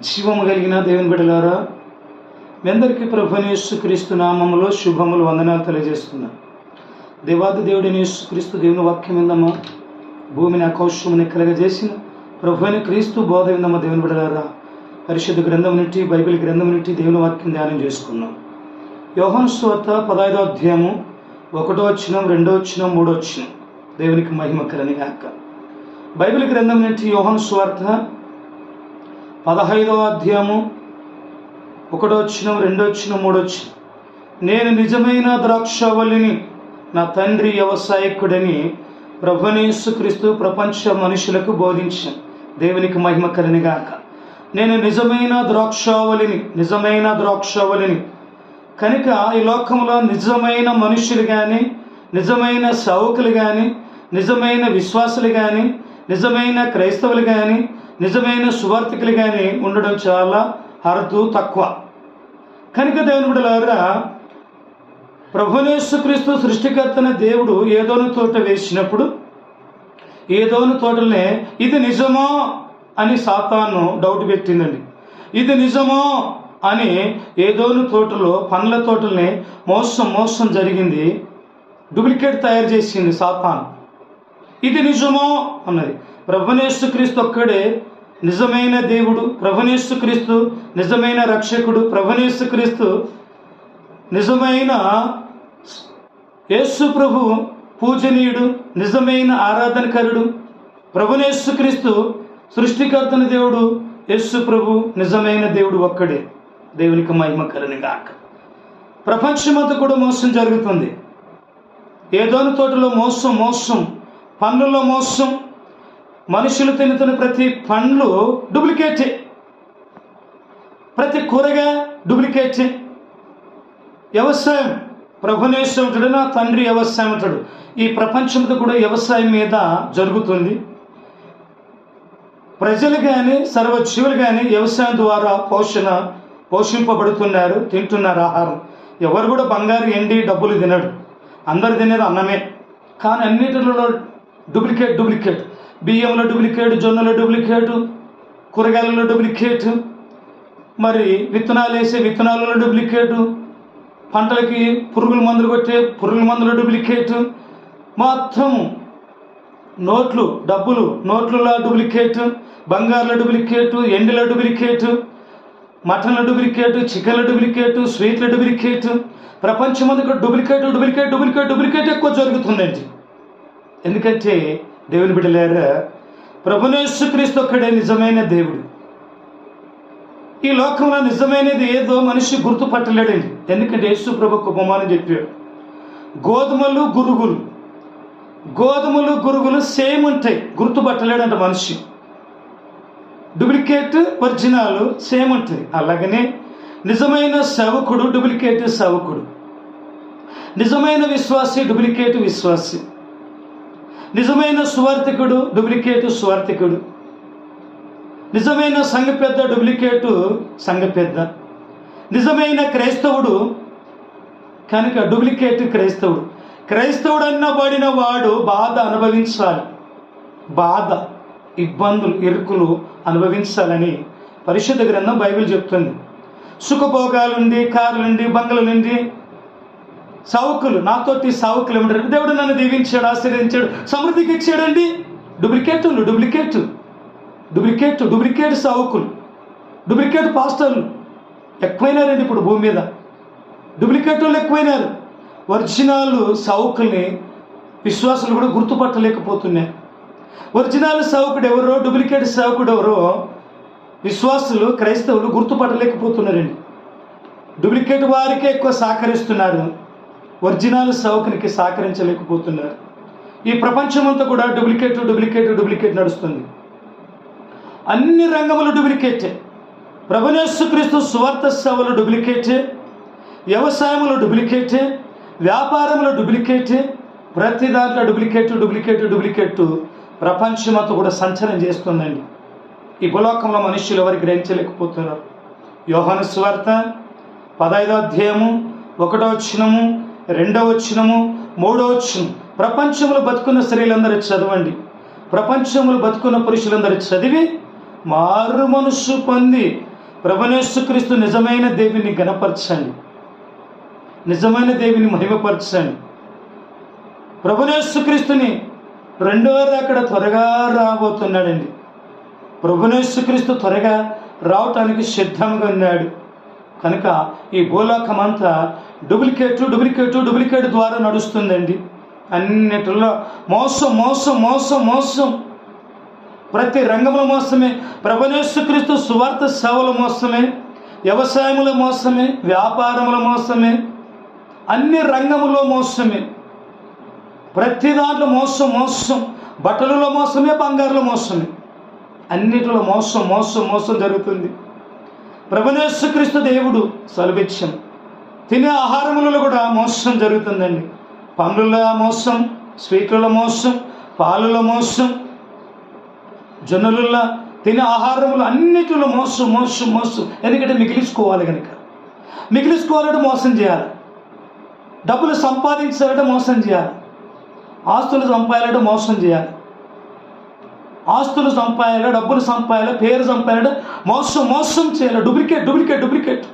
జీవము కలిగిన దేవుని బిడ్డలారా మీ అందరికీ ప్రభునేసు క్రీస్తు నామములో శుభములు వందనాలు తెలియజేస్తున్నా. దేవాది దేవుడిని క్రీస్తు దేవుని వాక్యం విందమ్మా భూమిని ఆకౌష్యముని కలగజేసిన ప్రభుని క్రీస్తు బోధ విందమ్మా దేవుని బిడ్డలారా? పరిశుద్ధ గ్రంథం నుండి బైబిల్ గ్రంథం నుండి దేవుని వాక్యం ధ్యానం చేసుకున్నాం. యోహన్ స్వత పదహైదో అధ్యాయము ఒకటో వచ్చినం రెండో వచ్చినం మూడో వచ్చినం దేవునికి మహిమ కలని గాక. బైబిల్ గ్రంథం నుండి యోహన్ స్వార్థ పదహైదవ అధ్యాయము ఒకటో రెండొచ్చిన రెండో నేను నిజమైన ద్రాక్షవల్లిని నా తండ్రి వ్యవసాయకుడని ప్రభునేసుక్రీస్తు ప్రపంచ మనుషులకు బోధించాను. దేవునికి మహిమ కలినిగాక నేను నిజమైన ద్రాక్షావళిని నిజమైన ద్రాక్షావళిని కనుక ఈ లోకంలో నిజమైన మనుషులు కానీ నిజమైన సౌకులు కానీ నిజమైన విశ్వాసులు కానీ నిజమైన క్రైస్తవులు కానీ నిజమైన సువార్థికులుగానే ఉండడం చాలా అరుదు తక్కువ. కనుక దేవుని బిడ్డలారా ప్రభునేశ్వక్రీస్తు సృష్టికర్తన దేవుడు ఏదోను తోట వేసినప్పుడు ఏదోను తోటలనే ఇది నిజమో అని సాతాను డౌట్ పెట్టిందండి. ఇది నిజమో అని ఏదోను తోటలో పండ్ల తోటల్ని మోసం మోసం జరిగింది డూప్లికేట్ తయారు చేసింది సాతాను. ఇది నిజమో అన్నది. ప్రభునేశ్వక్రీస్తు ఒక్కడే నిజమైన దేవుడు ప్రభునేశ్వక్రీస్తు నిజమైన రక్షకుడు ప్రభునేశ్వక్రీస్తు నిజమైన యేసు ప్రభు పూజనీయుడు నిజమైన ఆరాధనకరుడు ప్రభునేశ్వక్రీస్తు సృష్టికర్తన దేవుడు యేసు ప్రభు నిజమైన దేవుడు ఒక్కడే. దేవునికి మహిమ కలని ప్రపంచమంతా కూడా మోసం జరుగుతుంది. ఏదోని తోటలో మోసం మోసం పనుల్లో మోసం మనుషులు తినుతున్న ప్రతి పండ్లు డూప్లికేటే. ప్రతి కూరగా డూప్లికేట్. వ్యవసాయం. ప్రభునేశ్వరుడు నా తండ్రి వ్యవసాయముతుడు ఈ ప్రపంచంతో కూడా వ్యవసాయం మీద జరుగుతుంది. ప్రజలు కానీ సర్వజీవులు కానీ వ్యవసాయం ద్వారా పోషణ పోషింపబడుతున్నారు తింటున్నారు ఆహారం. ఎవరు కూడా బంగారు ఎండి డబ్బులు తినడు అందరు తినేది అన్నమే. కానీ అన్నిటిలో డూప్లికేట్ డూప్లికేట్. బియ్యంలో డూప్లికేట్ జొన్నలో డూప్లికేట్ కూరగాయలలో డూప్లికేట్ మరి విత్తనాలు వేసే విత్తనాలలో డూప్లికేట్ పంటలకి పురుగుల మందులు కొట్టే పురుగుల మందుల డూప్లికేట్ మొత్తం నోట్లు డబ్బులు నోట్లలో డూప్లికేట్ బంగారుల డూప్లికేట్ ఎండిల డూప్లికేట్ మటన్ల డూప్లికేట్ చికెన్ల డూప్లికేట్ స్వీట్ల డూప్లికేట్ ప్రపంచమంతా డూప్లికేట్ డూప్లికేట్ డూప్లికేట్ డూప్లికేట్ ఎక్కువ జరుగుతుందండి. ఎందుకంటే దేవుని ప్రభునేసు క్రీస్తు ఒక్కడే నిజమైన దేవుడు. ఈ లోకంలో నిజమైనది ఏదో మనిషి గుర్తుపట్టలేడండి. ఎందుకంటే యేసు ప్రభు ఉపమానం చెప్పాడు. గోధుమలు గురుగులు. గోధుమలు గురుగులు సేమ్ ఉంటాయి. గుర్తుపట్టలేడంట మనిషి. డూప్లికేట్ ఒరిజినల్ సేమ్ ఉంటుంది అలాగనే నిజమైన సేవకుడు డూప్లికేట్ సేవకుడు. నిజమైన విశ్వాసి డూప్లికేట్ విశ్వాసి. నిజమైన సువార్థికుడు డూప్లికేట్ సువార్థికుడు నిజమైన సంఘ పెద్ద డూప్లికేటు సంఘ పెద్ద. నిజమైన క్రైస్తవుడు కనుక డూప్లికేట్ క్రైస్తవుడు. క్రైస్తవుడు అన్నబడిన వాడు బాధ అనుభవించాలి. బాధ ఇబ్బందులు ఇరుకులు అనుభవించాలని పరిశుద్ధ గ్రంథం బైబిల్ చెప్తుంది. సుఖభోగాలుండి కార్లుండి బంగ్లలుండి సౌకులు నాతోటి సౌకులు ఏమంటారు? దేవుడు నన్ను దీవించాడు ఆశీర్వదించాడు సమృద్ధికి ఇచ్చాడండి. డూప్లికేట్లు డూప్లికేట్. డూప్లికేట్ డూప్లికేట్ సౌకులు. డూప్లికేట్ పాస్టర్లు. ఎక్కువైనారండి ఇప్పుడు భూమి మీద? డూప్లికేట్ వాళ్ళు ఎక్కువైనారు. ఒరిజినల్ సౌకుల్ని విశ్వాసులు కూడా గుర్తుపట్టలేకపోతున్నాయి. ఒరిజినల్ సౌకుడు ఎవరో డూప్లికేట్ సౌకుడు ఎవరో విశ్వాసులు క్రైస్తవులు గుర్తుపట్టలేకపోతున్నారండి. డూప్లికేట్ వారికే ఎక్కువ సహకరిస్తున్నారు. ఒరిజినల్ సౌకునికి సహకరించలేకపోతున్నారు. ఈ ప్రపంచమంతా కూడా డూప్లికేట్ డూప్లికేట్ డూప్లికేట్ నడుస్తుంది. అన్ని రంగములు డూప్లికేటే. ప్రభునేశ్వక్రీస్తు సువార్త సేవలు డూప్లికేటే. వ్యవసాయములు డూప్లికేటే. వ్యాపారములు డూప్లికేటే. ప్రతి దాంట్లో డూప్లికేట్ డూప్లికేట్ డూప్లికేట్ ప్రపంచమంతా కూడా సంచలనం చేస్తుందండి. ఈ భూలోకంలో మనుషులు ఎవరు గ్రహించలేకపోతున్నారు. యోహాను స్వార్త పదహైదో అధ్యాయము ఒకటో వచ్చినము రెండవ వచ్చినము మూడో వచ్చినం ప్రపంచంలో బతుకున్న స్త్రీలందరూ చదవండి. ప్రపంచంలో బతుకున్న పురుషులందరూ చదివి మారు మనస్సు పొంది ప్రభనేశ్వక్రీస్తు నిజమైన దేవిని గణపరచండి. నిజమైన దేవిని మహిమపరచండి. ప్రభునేశ్వక్రీస్తుని రెండో అక్కడ త్వరగా రాబోతున్నాడండి. ప్రభునేశ్వక్రీస్తు త్వరగా రావటానికి సిద్ధంగా ఉన్నాడు. కనుక ఈ భూలోకమంతా డూప్లికేట్ డూప్లికేట్ డూప్లికేట్ ద్వారా నడుస్తుందండి. అన్నిటిలో మోసం మోసం మోసం మోసం. ప్రతి రంగంలో మోసమే. ప్రభునేశ్వక్రీస్తు సువార్త సేవల మోసమే. వ్యవసాయముల మోసమే. వ్యాపారముల మోసమే. అన్ని రంగములో మోసమే. ప్రతి దాంట్లో మోసం మోసం. బట్టలలో మోసమే బంగారులో మోసమే. అన్నిటిలో మోసం మోసం మోసం జరుగుతుంది. ప్రభునేశ్వక్రీస్తు దేవుడు సలభిత్యం తినే ఆహారములలో కూడా మోసం జరుగుతుందండి. పండ్ల మోసం స్వీట్ల మోసం పాలుల మోసం జొన్నలలో తినే ఆహారములు అన్నిటిలో మోసం మోసం మోసం. ఎందుకంటే మిగిలించుకోవాలి కనుక. మిగిలించుకోవాలంటే మోసం చేయాలి. డబ్బులు సంపాదించాలంటే మోసం చేయాలి. ఆస్తులు సంపాదాలంటే మోసం చేయాలి. ఆస్తులు సంపాయాలి డబ్బులు సంపాయాలి పేరు సంపాయాలంటే మోసం మోసం చేయాలి. Duplicate duplicate duplicate.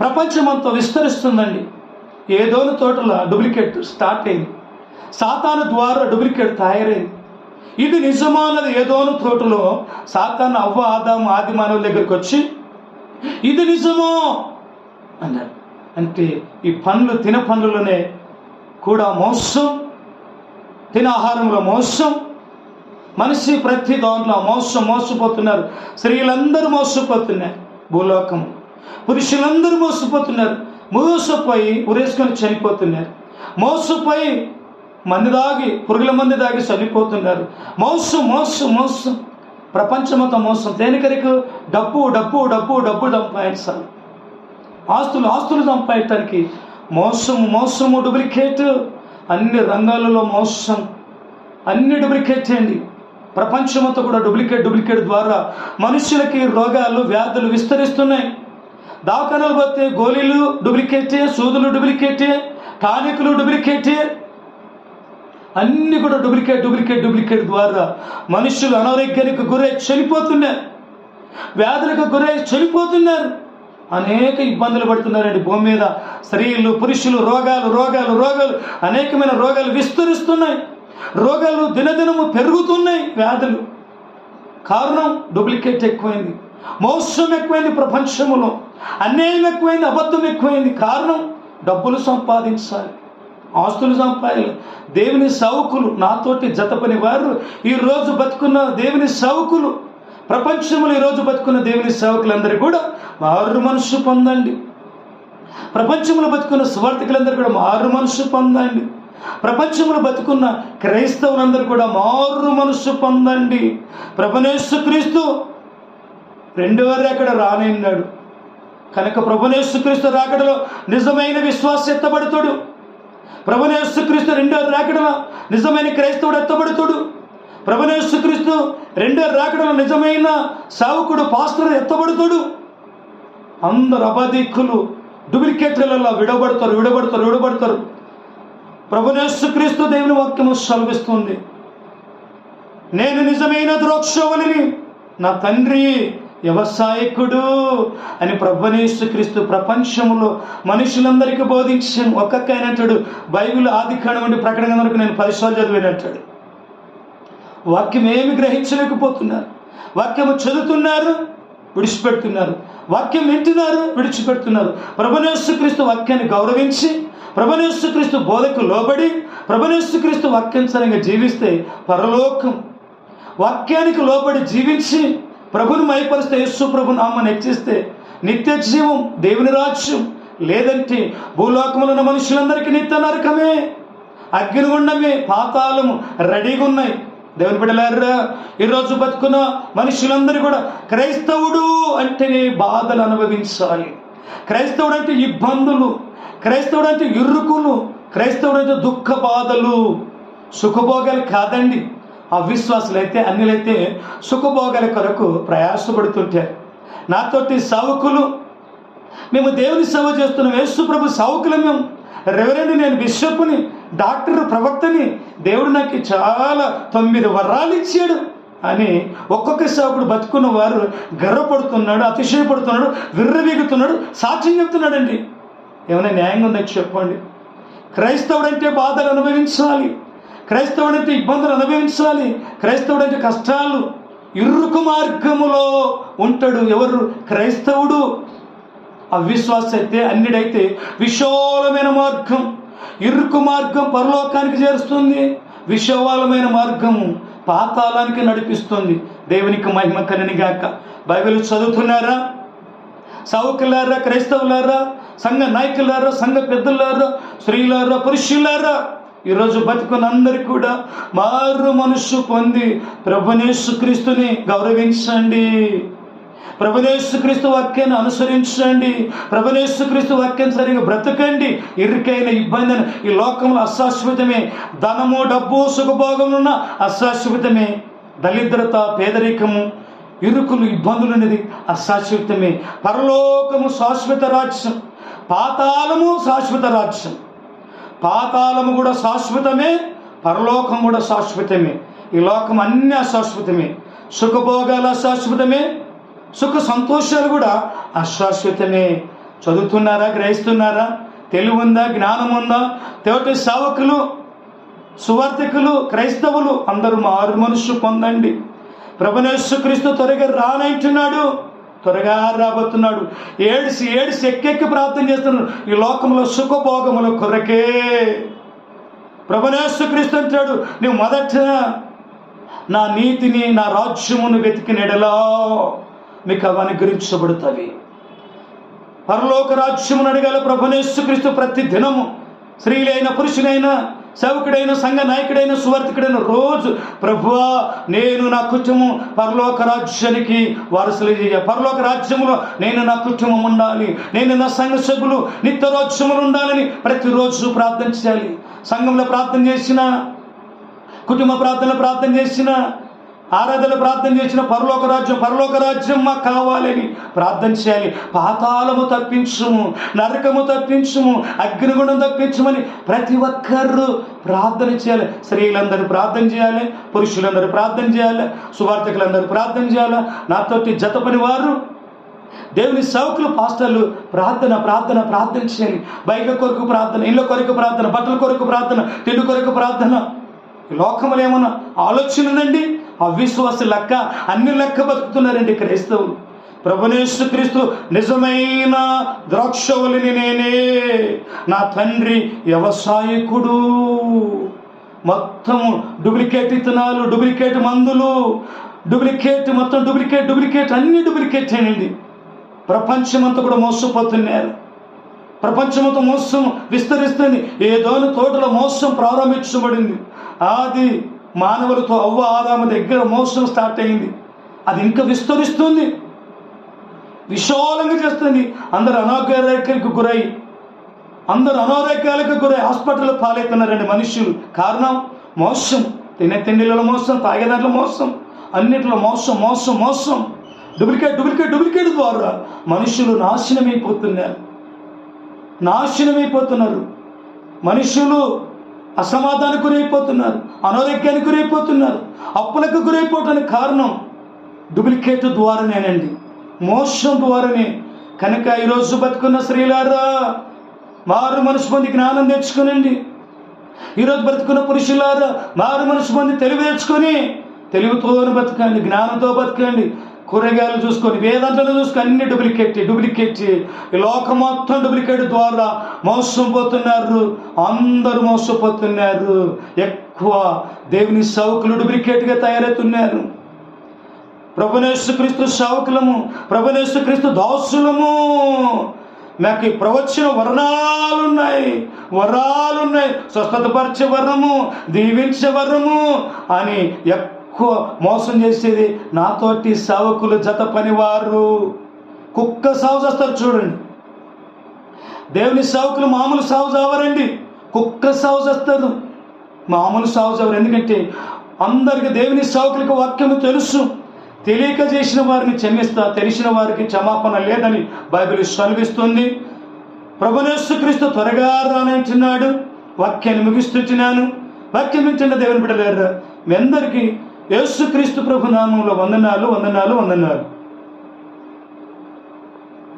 ప్రపంచమంతా విస్తరిస్తుందండి. ఏదోని తోటలో డూప్లికేట్ స్టార్ట్ అయింది. సాతాను ద్వారా డూప్లికేట్ తయారైంది. ఇది నిజమానది. ఏదోను తోటలో సాతాను అవ్వ ఆదాము ఆది మానవుల దగ్గరికి వచ్చి ఇది నిజమో? అన్నారు. అంటే ఈ పండ్లు తిన పండ్లలోనే కూడా మోసం తిన ఆహారంలో మోసం మనిషి ప్రతి దాంట్లో మోసం మోసపోతున్నారు. స్త్రీలందరూ మోసపోతున్నారు. భూలోకం పురుషులందరూ మోసపోతున్నారు. మోసపోయి ఉరేసుకొని చనిపోతున్నారు. మోసపోయి మంది దాగి పురుగుల మంది దాగి చనిపోతున్నారు. మోసం మోసం మోసం. ప్రపంచమంతా మోసం. దేనికరికి? డబ్బు డబ్బు డబ్బు డబ్బు సంపాదించాలి. ఆస్తులు ఆస్తులు సంపాదించడానికి. మోసము మోసము డూప్లికేట్. అన్ని రంగాలలో మోసం. అన్ని డూప్లికేట్ చేయండి. ప్రపంచమంతా కూడా డూప్లికేట్ డూప్లికేట్ ద్వారా మనుషులకి రోగాలు వ్యాధులు విస్తరిస్తున్నాయి. దవాఖానాలు పోతే గోళీలు డూప్లికేటే సూదులు డూప్లికేటే టానికులు డూప్లికేటే. అన్నీ కూడా డూప్లికేట్ డూప్లికేట్ డూప్లికేట్ ద్వారా మనుషులు అనారోగ్యానికి గురై చనిపోతున్నారు. వ్యాధులకు గురై చనిపోతున్నారు. అనేక ఇబ్బందులు పడుతున్నారండి భూమి మీద. స్త్రీలు పురుషులు రోగాలు రోగాలు రోగాలు అనేకమైన రోగాలు విస్తరిస్తున్నాయి. రోగాలు దినదినము పెరుగుతున్నాయి వ్యాధులు. కారణం డూప్లికేట్ ఎక్కువైంది. మోసం ఎక్కువైంది ప్రపంచంలో. అన్యాయం ఎక్కువైంది అబద్ధం ఎక్కువైంది కారణం డబ్బులు సంపాదించాలి ఆస్తులు సంపాదించాలి. దేవుని సౌకులు నాతోటి జతపని వారు. ఈరోజు బతుకున్న దేవుని సౌకులు ప్రపంచంలో ఈరోజు బతుకున్న దేవుని సేవకులందరూ కూడా మారు మనసు పొందండి. ప్రపంచంలో బతుకున్న స్వార్థికులందరూ కూడా మారు మనసు పొందండి. ప్రపంచంలో బతుకున్న క్రైస్తవులందరూ కూడా మారు మనసు పొందండి. ప్రభనేశ్వ క్రీస్తు రెండవ అక్కడ రానన్నాడు కనుక ప్రభునేసుక్రీస్తు రాకడలో నిజమైన విశ్వాస ఎత్తబడుతాడు. ప్రభునేసుక్రీస్తు రెండో రాకడలో నిజమైన క్రైస్తవుడు ఎత్తబడుతాడు. ప్రభునేసుక్రీస్తు రెండో రాకడలో నిజమైన సావుకుడు పాస్టర్ ఎత్తబడుతాడు. అందరు అబధిక్కులు డూప్లికేట్లలో విడబడతారు విడబడతారు విడబడతారు. ప్రభునేసుక్రీస్తు దేవుని వాక్యము సెలవిస్తుంది. నేను నిజమైన ద్రోక్షవలిని నా తండ్రి వ్యవసాయకుడు అని ప్రభునేశ్వక్రీస్తు ప్రపంచంలో మనుషులందరికీ బోధించాను ఒక్కొక్క ఆయన అంటాడు బైబిల్ ఆది కాండం నుండి ప్రకటన వరకు నేను పరిశోధన చదివినట్టాడు వాక్యం ఏమి గ్రహించలేకపోతున్నారు? వాక్యము చదువుతున్నారు విడిచిపెడుతున్నారు. వాక్యం వింటున్నారు విడిచిపెడుతున్నారు. ప్రభునేశ్వక్రీస్తు వాక్యాన్ని గౌరవించి ప్రభునేశ్వక్రీస్తు బోధకు లోబడి ప్రభునేశ్వక్రీస్తు వాక్యానుసారంగా జీవిస్తే పరలోకం. వాక్యానికి లోబడి జీవించి ప్రభుని మైపరిస్తే యేసు ప్రభు నామని హెచ్చిస్తే నిత్య జీవం దేవుని రాజ్యం లేదంటే భూలోకములున్న ఉన్న మనుషులందరికీ నిత్య నరకమే. అగ్నిగుండమే పాతాళము రెడీగా ఉన్నాయి. దేవుని బిడ్డలారా ఈరోజు బతుకున్న మనుషులందరూ కూడా క్రైస్తవుడు అంటేనే బాధలు అనుభవించాలి. క్రైస్తవుడు అంటే ఇబ్బందులు క్రైస్తవుడు అంటే ఇరుకులు క్రైస్తవుడు అంటే దుఃఖ బాధలు. సుఖభోగాలు కాదండి. అవిశ్వాసులు అయితే అన్నిలైతే సుఖభోగాల కొరకు ప్రయాసపడుతుంటారు నాతోటి సావుకులు మేము దేవుని సేవ చేస్తున్నాం యేసు ప్రభు సావుకులు మేము. రెవరెండ్ నేను బిషప్ని డాక్టర్ ప్రవక్తని దేవుడు నాకు చాలా తొమ్మిది వరాలు ఇచ్చాడు అని ఒక్కొక్క సేవకుడు బతుకున్న వారు గర్వపడుతున్నాడు అతిశయపడుతున్నాడు విర్రవీగుతున్నాడు సాక్ష్యం చెప్తున్నాడండి. ఏమైనా న్యాయంగా ఉందని చెప్పండి? క్రైస్తవుడంటే బాధలు అనుభవించాలి. క్రైస్తవుడంటే ఇబ్బందులు అనుభవించాలి. క్రైస్తవుడంటే కష్టాలు ఇరుకు మార్గములో ఉంటాడు. ఎవరు? క్రైస్తవుడు. అవిశ్వాస అయితే అన్నిడైతే విశాలమైన మార్గం ఇరుకు మార్గం పరలోకానికి చేరుస్తుంది. విశాలమైన మార్గము పాతాళానికి నడిపిస్తుంది. దేవునికి మహిమ కలని గాక. బైబిల్ చదువుతున్నారా? సౌకులారా క్రైస్తవులారా? సంఘ నాయకులారా? సంఘ పెద్దలారా? స్త్రీలారా? పురుషులారా? ఈరోజు బతుకున్న కూడా మారు మనస్సు పొంది ప్రభునేసు క్రీస్తుని గౌరవించండి. ప్రభునేసుక్రీస్తు వాక్యాన్ని అనుసరించండి. ప్రభునేసుక్రీస్తు వాక్యం సరిగా బ్రతకండి. ఇరుకైన ఇబ్బందిని ఈ లోకంలో అశాశ్వతమే ధనము డబ్బు సుఖభోగములున్న అశాశ్వతమే దళిద్రత పేదరికము ఇరుకులు ఇబ్బందులు అనేది అశాశ్వతమే. పరలోకము శాశ్వత రాజ్యం పాతాళము శాశ్వత రాజ్యం. పాతాళము కూడా శాశ్వతమే పరలోకం కూడా శాశ్వతమే. ఈ లోకం అన్నీ అశాశ్వతమే. సుఖభోగాలు అశాశ్వతమే. సుఖ సంతోషాలు కూడా అశాశ్వతమే. చదువుతున్నారా గ్రహిస్తున్నారా? తెలివి ఉందా జ్ఞానం ఉందా? తోటి సేవకులు సువార్థికులు క్రైస్తవులు అందరూ మారు మనస్సు పొందండి. ప్రభునేశ్వ క్రీస్తు త్వరగా రానంటున్నాడు. త్వరగా రాబోతున్నాడు. ఏడిసి ఏడిసి ఎక్కెక్కి ప్రార్థన చేస్తున్నాడు. ఈ లోకంలో సుఖభోగముల కొరకే. ప్రభునేశ్వ క్రీస్తు అంటాడు నువ్వు మొదట నా నీతిని నా రాజ్యమును వెతికినెడలా మీకు అవి అనుగ్రహించబడుతుంది పరలోక రాజ్యమును అడగాల ప్రభునేశ్వక్రీస్తు ప్రతి దినము స్త్రీలైన పురుషులైనా సేవకుడైన సంఘ నాయకుడైన సువార్థికుడైన రోజు ప్రభువా నేను నా కుటుంబం పరలోక రాజ్యానికి వారసులు చేయ పరలోక రాజ్యములో నేను నా కుటుంబం ఉండాలి. నేను నా సంఘ సభ్యులు నిత్య రాజ్యములు ఉండాలని ప్రతిరోజు ప్రార్థన చేయాలి. సంఘంలో ప్రార్థన చేసిన కుటుంబ ప్రార్థన ప్రార్థన చేసిన ఆరాధన ప్రార్థన చేసిన పరలోక రాజ్యం పరలోక రాజ్యం మాకు కావాలని ప్రార్థన చేయాలి. పాతాళము తప్పించుము నరకము తప్పించుము అగ్నిగుణం తప్పించమని ప్రతి ఒక్కరు ప్రార్థన చేయాలి. స్త్రీలందరూ ప్రార్థన చేయాలి పురుషులందరూ ప్రార్థన చేయాలి సువార్థకులందరూ ప్రార్థన చేయాలి. నాతోటి జత పని వారు దేవుని సౌకులు పాస్టర్లు ప్రార్థన ప్రార్థన ప్రార్థన చేయాలి. బయట కొరకు ప్రార్థన ఇళ్ళ కొరకు ప్రార్థన బట్టల కొరకు ప్రార్థన తిండి కొరకు ప్రార్థన. ఈ లోకంలో ఏమన్నా ఆలోచన ఉందండి అవిశ్వాస లెక్క అన్ని లెక్క బతుకుతున్నారండి క్రైస్తవులు. ప్రభునేశ్వ క్రీస్తు నిజమైన ద్రాక్షవలిని నేనే నా తండ్రి వ్యవసాయకుడు. మొత్తము డూప్లికేట్ ఇత్తనాలు డూప్లికేట్ మందులు డూప్లికేట్ మొత్తం డూప్లికేట్ డూప్లికేట్ అన్ని డూప్లికేట్ అండి ప్రపంచమంతా కూడా మోసపోతున్నారు. ప్రపంచమంతా మోసం విస్తరిస్తుంది. ఏదోని తోటలో మోసం ప్రారంభించబడింది. ఆది మానవులతో అవ్వ ఆదాము దగ్గర మోసం స్టార్ట్ అయింది. అది ఇంకా విస్తరిస్తుంది. విశాలంగా చేస్తుంది. అందరు అనారోగ్యాలకు గురై అందరు అనారోగ్యాలకు గురై హాస్పిటల్లో పాలవుతున్నారండి మనుషులు. కారణం మోసం తినే తిండిలో మోసం తాగేదాంట్లో మోసం అన్నిటిలో మోసం మోసం మోసం డూప్లికేట్ డూప్లికేట్ డూప్లికేట్ ద్వారా మనుషులు నాశనమైపోతున్నారు. నాశనమైపోతున్నారు. మనుషులు అసమాధానికి గురైపోతున్నారు అనారోగ్యానికి గురైపోతున్నారు అప్పులకు గురైపోవటానికి కారణం డూప్లికేట్ ద్వారానేనండి. మోసం ద్వారానే. కనుక ఈరోజు బతుకున్న స్త్రీలారా మారు మనసు మంది జ్ఞానం తెచ్చుకోనండి. ఈరోజు బతుకున్న పురుషులారా మారు మనసు మంది తెలివి తెచ్చుకొని తెలివితో బతకండి జ్ఞానంతో బతకండి. కూరగాయలు చూసుకొని వేదంతలు చూసుకొని అన్ని డూప్లికేట్ డూప్లికేట్. ఈ లోకం మొత్తం డూప్లికేట్ ద్వారా మోసపోతున్నారు. అందరూ మోసపోతున్నారు. ఎక్కువ దేవుని సౌకులు డూప్లికేట్గా తయారవుతున్నారు. ప్రభునేశ్వక్రీస్తు సౌకులము ప్రభునేశ్వక్రీస్తు దాసులము. నాకు ఈ ప్రవచన వర్ణాలున్నాయి వరాలున్నాయి. స్వస్థతపరిచే వరము దీవించే వరము అని ఎక్కువ మోసం చేసేది నాతోటి సేవకులు జత పనివారు. కుక్క సాగు చేస్తారు చూడండి. దేవుని సేవకులు మామూలు సాగు చావరండి కుక్క సాగు చేస్తారు. మామూలు సాగు చావరు ఎందుకంటే అందరికి దేవుని సేవకులకు వాక్యము తెలుసు. తెలియక చేసిన వారిని క్షమిస్తా తెలిసిన వారికి క్షమాపణ లేదని బైబిల్ సెలవిస్తుంది. ప్రభునేశ్వక్రీస్తు త్వరగా రానంటున్నాడు వాక్యాన్ని ముగిస్తున్నాను వాక్యం ఇచ్చిన దేవుని బిడ్డలేరు మీ అందరికీ యేసుక్రీస్తు ప్రభు నామంలో వందనాలు వందనాలు వందనాలు.